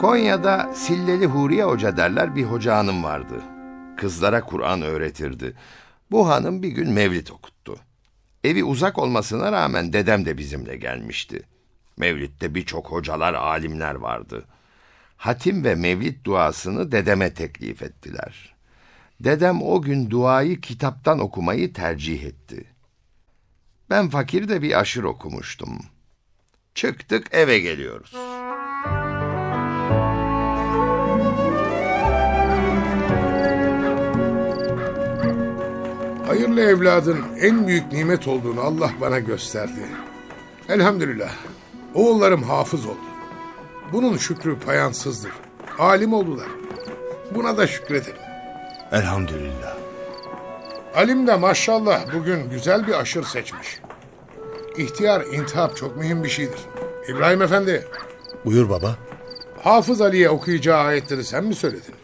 Konya'da Silleli Huriye Hoca derler bir hoca hanım vardı. Kızlara Kur'an öğretirdi. Bu hanım bir gün mevlit okuttu. Evi uzak olmasına rağmen dedem de bizimle gelmişti. Mevlid'de birçok hocalar, alimler vardı. Hatim ve mevlid duasını dedeme teklif ettiler. Dedem o gün duayı kitaptan okumayı tercih etti. Ben fakir de bir aşır okumuştum. Çıktık eve geliyoruz. Hayırlı evladın en büyük nimet olduğunu Allah bana gösterdi. Elhamdülillah. Oğullarım hafız oldu. Bunun şükrü payansızdır. Alim oldular. Buna da şükredelim. Elhamdülillah. Alim de maşallah bugün güzel bir aşır seçmiş. İhtiyar, intihap çok mühim bir şeydir. İbrahim Efendi, Buyur baba. Hafız Ali'ye okuyacağı ayetleri sen mi söyledin?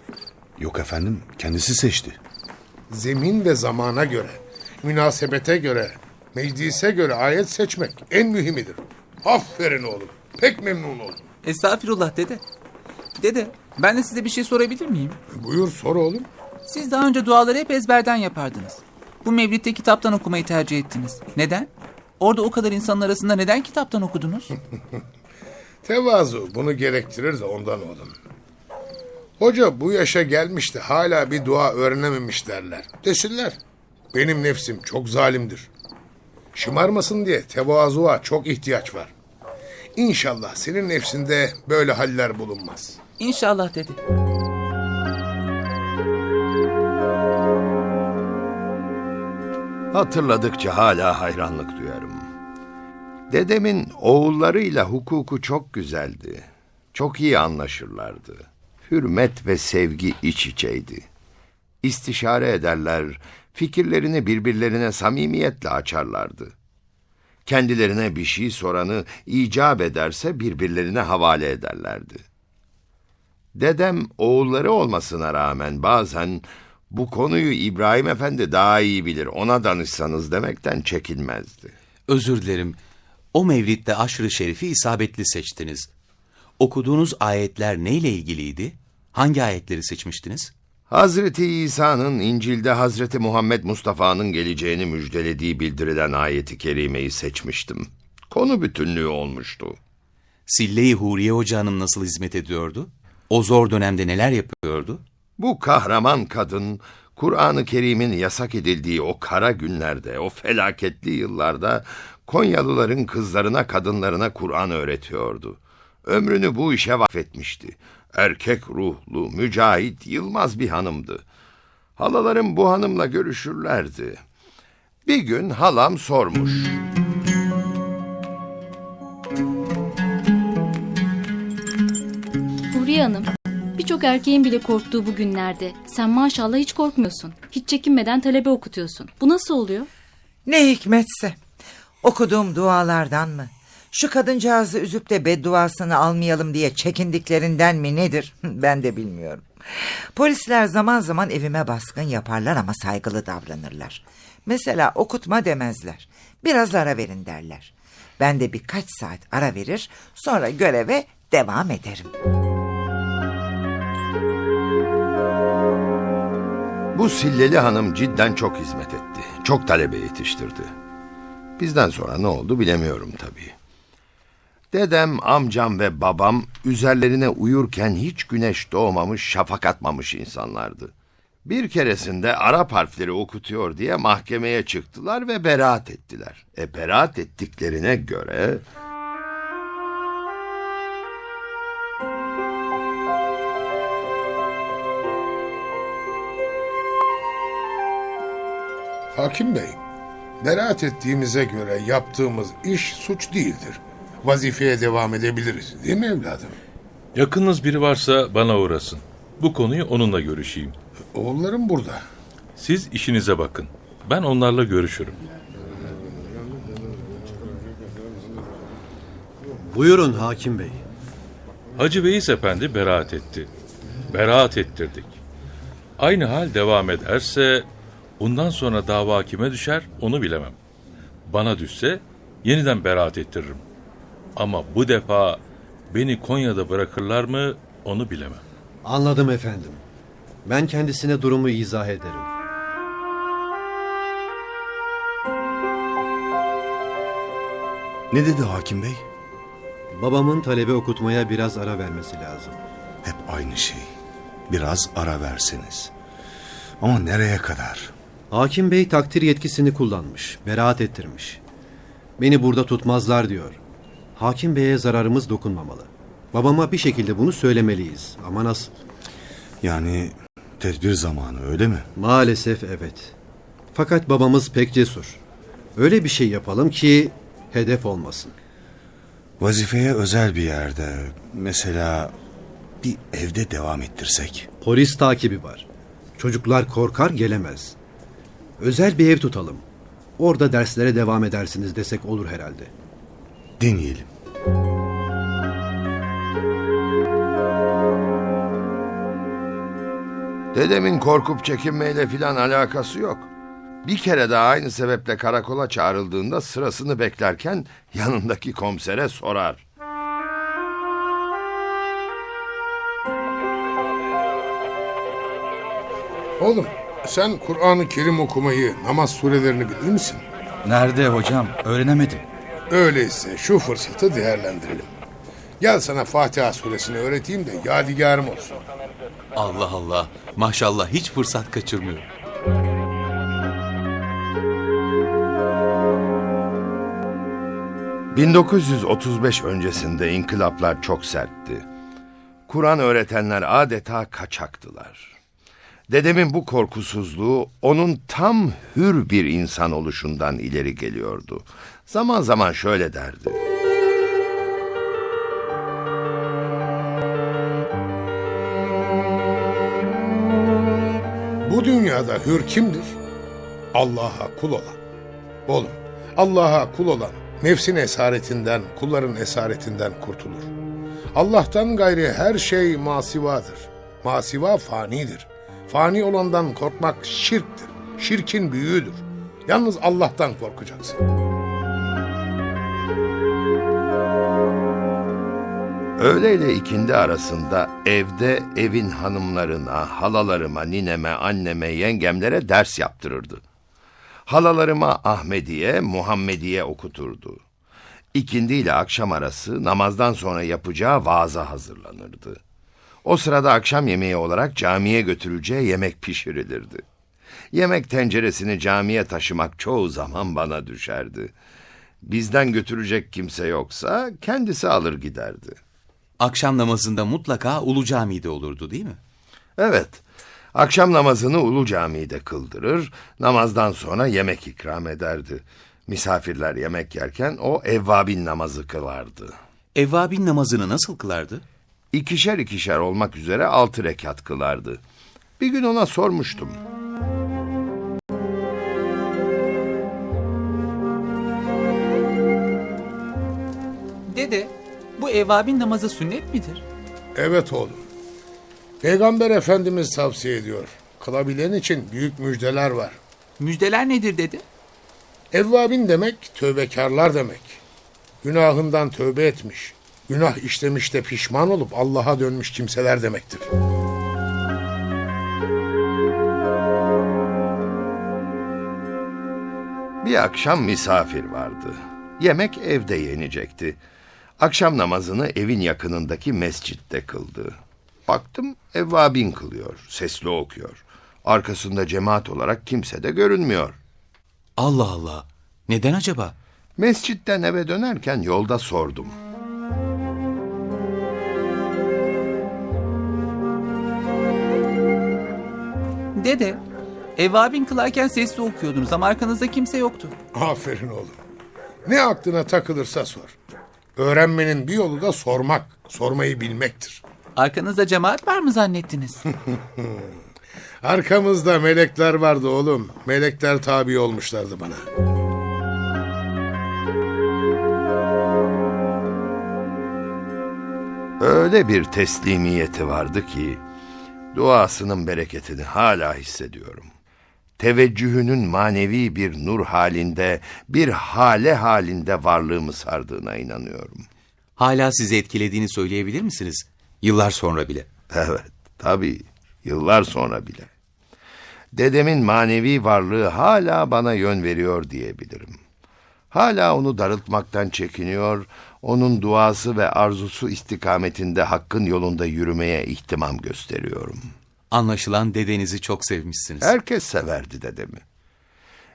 Yok efendim kendisi seçti. Zemin ve zamana göre, münasebete göre, meclise göre ayet seçmek en mühimidir. Aferin oğlum. Pek memnun oldum. Estağfirullah dede. Dede ben de size bir şey sorabilir miyim? Buyur sor oğlum. Siz daha önce duaları hep ezberden yapardınız. Bu mevlitte kitaptan okumayı tercih ettiniz. Neden? Orada o kadar insanın arasında neden kitaptan okudunuz? Tevazu bunu gerektirir de ondan oğlum. Hoca bu yaşa gelmiş de hala bir dua öğrenememiş derler. Desinler. Benim nefsim çok zalimdir. Şımarmasın diye tevazuğa çok ihtiyaç var. İnşallah senin nefsinde böyle haller bulunmaz. İnşallah dede. Hatırladıkça hala hayranlık duyarım. Dedemin oğullarıyla hukuku çok güzeldi. Çok iyi anlaşırlardı. Hürmet ve sevgi iç içeydi. İstişare ederler, fikirlerini birbirlerine samimiyetle açarlardı. Kendilerine bir şey soranı icap ederse birbirlerine havale ederlerdi. Dedem oğulları olmasına rağmen bazen bu konuyu İbrahim Efendi daha iyi bilir ona danışsanız demekten çekinmezdi. Özür dilerim. O mevlitte aşırı şerifi isabetli seçtiniz. Okuduğunuz ayetler neyle ilgiliydi? Hangi ayetleri seçmiştiniz? Hazreti İsa'nın İncil'de Hazreti Muhammed Mustafa'nın geleceğini müjdelediği bildirilen ayeti kerimeyi seçmiştim. Konu bütünlüğü olmuştu. Sille-i Huriye Hoca Hanım nasıl hizmet ediyordu? O zor dönemde neler yapıyordu? Bu kahraman kadın Kur'an-ı Kerim'in yasak edildiği o kara günlerde, o felaketli yıllarda Konyalıların kızlarına, kadınlarına Kur'an öğretiyordu. Ömrünü bu işe vakfetmişti. Erkek ruhlu, mücahit, yılmaz bir hanımdı. Halalarım bu hanımla görüşürlerdi. Bir gün halam sormuş. Huriye Hanım, birçok erkeğin bile korktuğu bu günlerde sen maşallah hiç korkmuyorsun. Hiç çekinmeden talebe okutuyorsun. Bu nasıl oluyor? Ne hikmetse. Okuduğum dualardan mı? Şu kadıncağızı üzüp de bedduasını almayalım diye çekindiklerinden mi nedir? Ben de bilmiyorum. Polisler zaman zaman evime baskın yaparlar ama saygılı davranırlar. Mesela okutma demezler. Biraz ara verin derler. Ben de birkaç saat ara verir sonra göreve devam ederim. Bu Silleli hanım cidden çok hizmet etti. Çok talebe yetiştirdi. Bizden sonra ne oldu bilemiyorum tabii. Dedem, amcam ve babam üzerlerine uyurken hiç güneş doğmamış, şafak atmamış insanlardı. Bir keresinde Arap harfleri okutuyor diye mahkemeye çıktılar ve beraat ettiler. E beraat ettiklerine göre... Hakim Bey, beraat ettiğimize göre yaptığımız iş suç değildir. Vazifeye devam edebiliriz değil mi evladım? Yakınınız biri varsa bana uğrasın. Bu konuyu onunla görüşeyim. Oğullarım burada. Siz işinize bakın. Ben onlarla görüşürüm. Buyurun hakim bey. Hacı Veys Efendi beraat etti. Beraat ettirdik. Aynı hal devam ederse bundan sonra dava kime düşer onu bilemem. Bana düşse yeniden beraat ettiririm. Ama bu defa beni Konya'da bırakırlar mı onu bilemem. Anladım efendim. Ben kendisine durumu izah ederim. Ne dedi hakim bey? Babamın talebe okutmaya biraz ara vermesi lazım. Hep aynı şey. Biraz ara verseniz. Ama nereye kadar? Hakim bey takdir yetkisini kullanmış, beraat ettirmiş. Beni burada tutmazlar diyor. Hakim beye zararımız dokunmamalı. Babama bir şekilde bunu söylemeliyiz. Ama nasıl? Yani tedbir zamanı öyle mi? Maalesef evet. Fakat babamız pek cesur. Öyle bir şey yapalım ki hedef olmasın. Vazifeye özel bir yerde mesela bir evde devam ettirsek. Polis takibi var. Çocuklar korkar gelemez. Özel bir ev tutalım. Orada derslere devam edersiniz desek olur herhalde. Deneyelim. Dedemin korkup çekinmeyle filan alakası yok. Bir kere daha aynı sebeple karakola çağrıldığında sırasını beklerken yanındaki komisere sorar. Oğlum sen Kur'an-ı Kerim okumayı, namaz surelerini bilir misin? Nerede hocam? Öğrenemedim. Öyleyse şu fırsatı değerlendirelim. Gel sana Fatiha suresini öğreteyim de yadigarım olsun. Allah Allah. Maşallah hiç fırsat kaçırmıyor. ...1935 öncesinde inkılaplar çok sertti. Kur'an öğretenler adeta kaçaktılar. Dedemin bu korkusuzluğu onun tam hür bir insan oluşundan ileri geliyordu. Zaman zaman şöyle derdi. Bu dünyada hür kimdir? Allah'a kul olan. Oğlum, Allah'a kul olan nefsin esaretinden, kulların esaretinden kurtulur. Allah'tan gayri her şey masivadır. Masiva fanidir. Fani olandan korkmak şirktir. Şirkin büyüğüdür. Yalnız Allah'tan korkacaksın. Öğle ile ikindi arasında evde evin hanımlarına, halalarıma, nineme, anneme, yengemlere ders yaptırırdı. Halalarıma Ahmediye, Muhammediye okuturdu. İkindi ile akşam arası namazdan sonra yapacağı vaaza hazırlanırdı. O sırada akşam yemeği olarak camiye götürüleceği yemek pişirilirdi. Yemek tenceresini camiye taşımak çoğu zaman bana düşerdi. Bizden götürecek kimse yoksa kendisi alır giderdi. Akşam namazında mutlaka Ulu Cami'de olurdu değil mi? Evet, akşam namazını Ulu Cami'de kıldırır, namazdan sonra yemek ikram ederdi. Misafirler yemek yerken o evvabin namazı kılardı. Evvabin namazını nasıl kılardı? İkişer ikişer olmak üzere altı rekat kılardı. Bir gün ona sormuştum. Dede, bu evvabin namazı sünnet midir? Evet oğlum. Peygamber Efendimiz tavsiye ediyor. Kılabilen için büyük müjdeler var. Müjdeler nedir dede? Evvabin demek tövbekarlar demek. Günahından tövbe etmiş, günah işlemiş de pişman olup Allah'a dönmüş kimseler demektir. Bir akşam misafir vardı. Yemek evde yenecekti. Akşam namazını evin yakınındaki mescitte kıldı. Baktım evvabin kılıyor, sesli okuyor. Arkasında cemaat olarak kimse de görünmüyor. Allah Allah. Neden acaba? Mescitten eve dönerken yolda sordum. Dede, evvabin kılarken sesli okuyordunuz ama arkanızda kimse yoktu. Aferin oğlum. Ne aklına takılırsa sor. Öğrenmenin bir yolu da sormak, sormayı bilmektir. Arkanızda cemaat var mı zannettiniz? Arkamızda melekler vardı oğlum. Melekler tabi olmuşlardı bana. Öyle bir teslimiyeti vardı ki duasının bereketini hala hissediyorum. Teveccühünün manevi bir nur halinde, bir hale halinde varlığımı sardığına inanıyorum. Hala sizi etkilediğini söyleyebilir misiniz? Yıllar sonra bile. Evet, tabii. Yıllar sonra bile. Dedemin manevi varlığı hala bana yön veriyor diyebilirim. Hala onu darıltmaktan çekiniyor, onun duası ve arzusu istikametinde hakkın yolunda yürümeye ihtimam gösteriyorum. Anlaşılan dedenizi çok sevmişsiniz. Herkes severdi dedemi.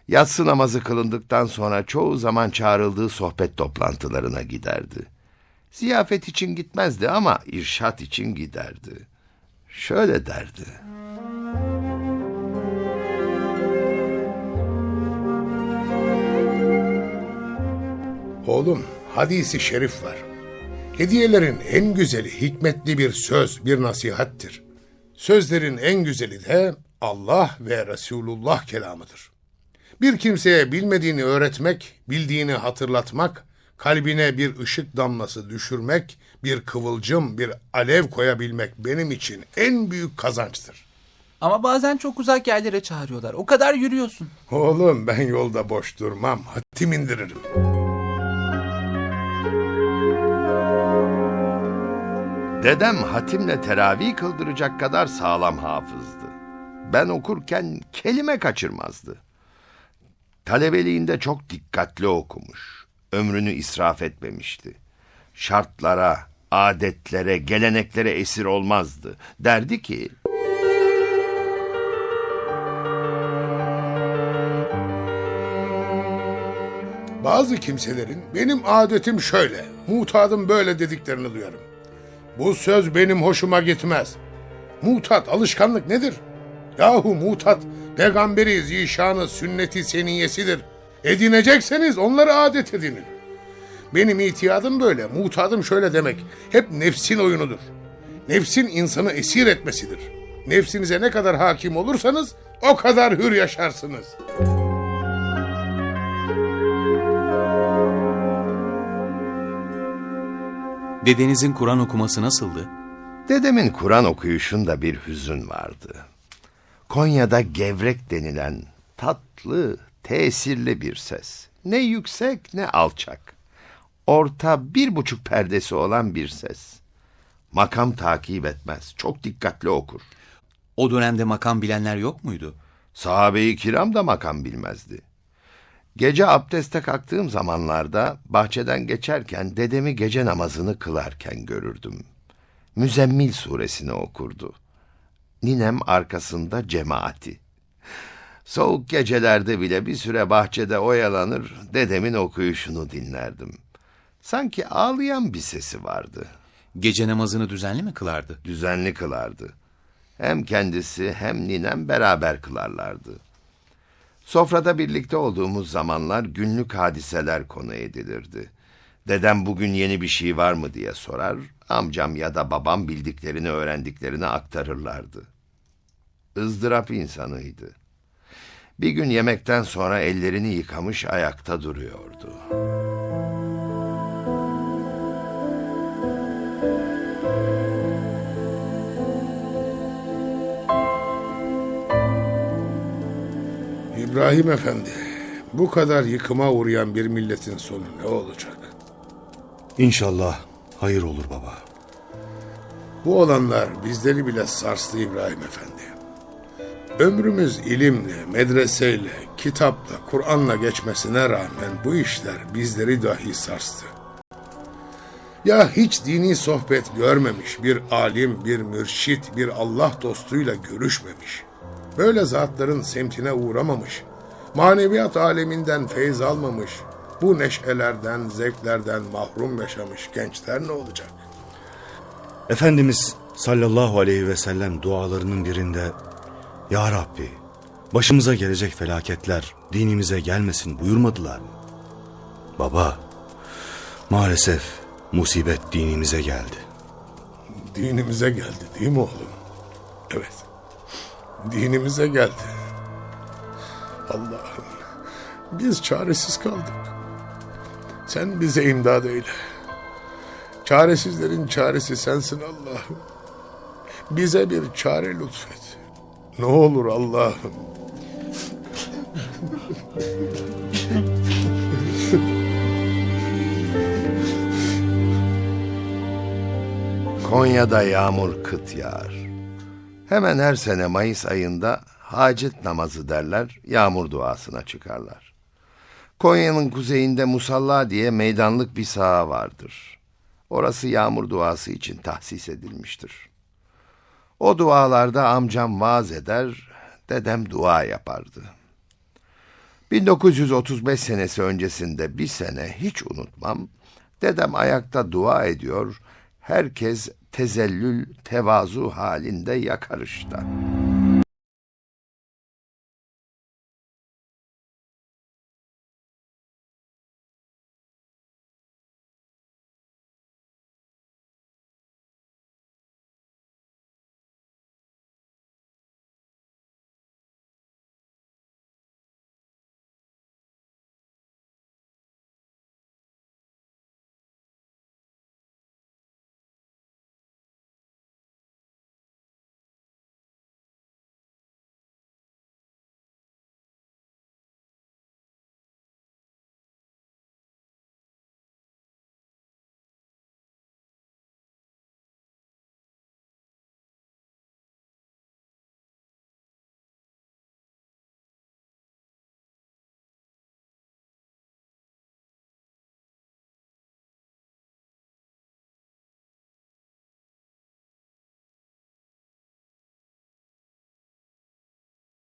Yatsı namazı kılındıktan sonra çoğu zaman çağrıldığı sohbet toplantılarına giderdi. Ziyafet için gitmezdi ama irşat için giderdi. Şöyle derdi. Oğlum hadisi şerif var. Hediyelerin en güzeli hikmetli bir söz, bir nasihattir. Sözlerin en güzeli de Allah ve Resulullah kelamıdır. Bir kimseye bilmediğini öğretmek, bildiğini hatırlatmak, kalbine bir ışık damlası düşürmek, bir kıvılcım, bir alev koyabilmek benim için en büyük kazançtır. Ama bazen çok uzak yerlere çağırıyorlar. O kadar yürüyorsun. Oğlum ben yolda boş durmam, hatim indiririm. Dedem hatimle teravih kıldıracak kadar sağlam hafızdı. Ben okurken kelime kaçırmazdı. Talebeliğinde çok dikkatli okumuş. Ömrünü israf etmemişti. Şartlara, adetlere, geleneklere esir olmazdı. Derdi ki... Bazı kimselerin benim adetim şöyle, mutadım böyle dediklerini duyarım. Bu söz benim hoşuma gitmez. Mutat, alışkanlık nedir? Yahu mutat, peygamberi zişanı sünneti seniyesidir. Edinecekseniz onları adet edinin. Benim itiyadım böyle, mutadım şöyle demek. Hep nefsin oyunudur. Nefsin insanı esir etmesidir. Nefsinize ne kadar hakim olursanız o kadar hür yaşarsınız. Dedenizin Kur'an okuması nasıldı? Dedemin Kur'an okuyuşunda bir hüzün vardı. Konya'da gevrek denilen tatlı, tesirli bir ses. Ne yüksek ne alçak. Orta bir buçuk perdesi olan bir ses. Makam takip etmez, çok dikkatli okur. O dönemde makam bilenler yok muydu? Sahabe-i kiram da makam bilmezdi. Gece abdeste kalktığım zamanlarda bahçeden geçerken dedemi gece namazını kılarken görürdüm. Müzemmil suresini okurdu. Ninem arkasında cemaati. Soğuk gecelerde bile bir süre bahçede oyalanır, dedemin okuyuşunu dinlerdim. Sanki ağlayan bir sesi vardı. Gece namazını düzenli mi kılardı? Düzenli kılardı. Hem kendisi hem ninem beraber kılarlardı. Sofrada birlikte olduğumuz zamanlar günlük hadiseler konu edilirdi. Dedem bugün yeni bir şey var mı diye sorar, amcam ya da babam bildiklerini öğrendiklerini aktarırlardı. ızdırap insanıydı. Bir gün yemekten sonra ellerini yıkamış ayakta duruyordu. İbrahim Efendi, bu kadar yıkıma uğrayan bir milletin sonu ne olacak? İnşallah hayır olur baba. Bu olanlar bizleri bile sarstı İbrahim Efendi. Ömrümüz ilimle, medreseyle, kitapla, Kur'an'la geçmesine rağmen bu işler bizleri dahi sarstı. Ya hiç dini sohbet görmemiş bir alim, bir mürşit, bir Allah dostuyla görüşmemiş. Böyle zatların semtine uğramamış. Maneviyat aleminden feyz almamış. Bu neşelerden, zevklerden mahrum yaşamış gençler ne olacak? Efendimiz sallallahu aleyhi ve sellem dualarının birinde Ya Rabbi başımıza gelecek felaketler dinimize gelmesin buyurmadılar mı? Baba maalesef musibet dinimize geldi. Dinimize geldi değil mi oğlum? Evet. Dinimize geldi. Allah'ım biz çaresiz kaldık. Sen bize imdad eyle. Çaresizlerin çaresi sensin Allah'ım. Bize bir çare lütfet. Ne olur Allah'ım. Konya'da yağmur kıt yağar. Hemen her sene Mayıs ayında hacet namazı derler, yağmur duasına çıkarlar. Konya'nın kuzeyinde Musalla diye meydanlık bir saha vardır. Orası yağmur duası için tahsis edilmiştir. O dualarda amcam vaaz eder, dedem dua yapardı. 1935 senesi öncesinde bir sene hiç unutmam, dedem ayakta dua ediyor, herkes tezellül, tevazu halinde yakarışta.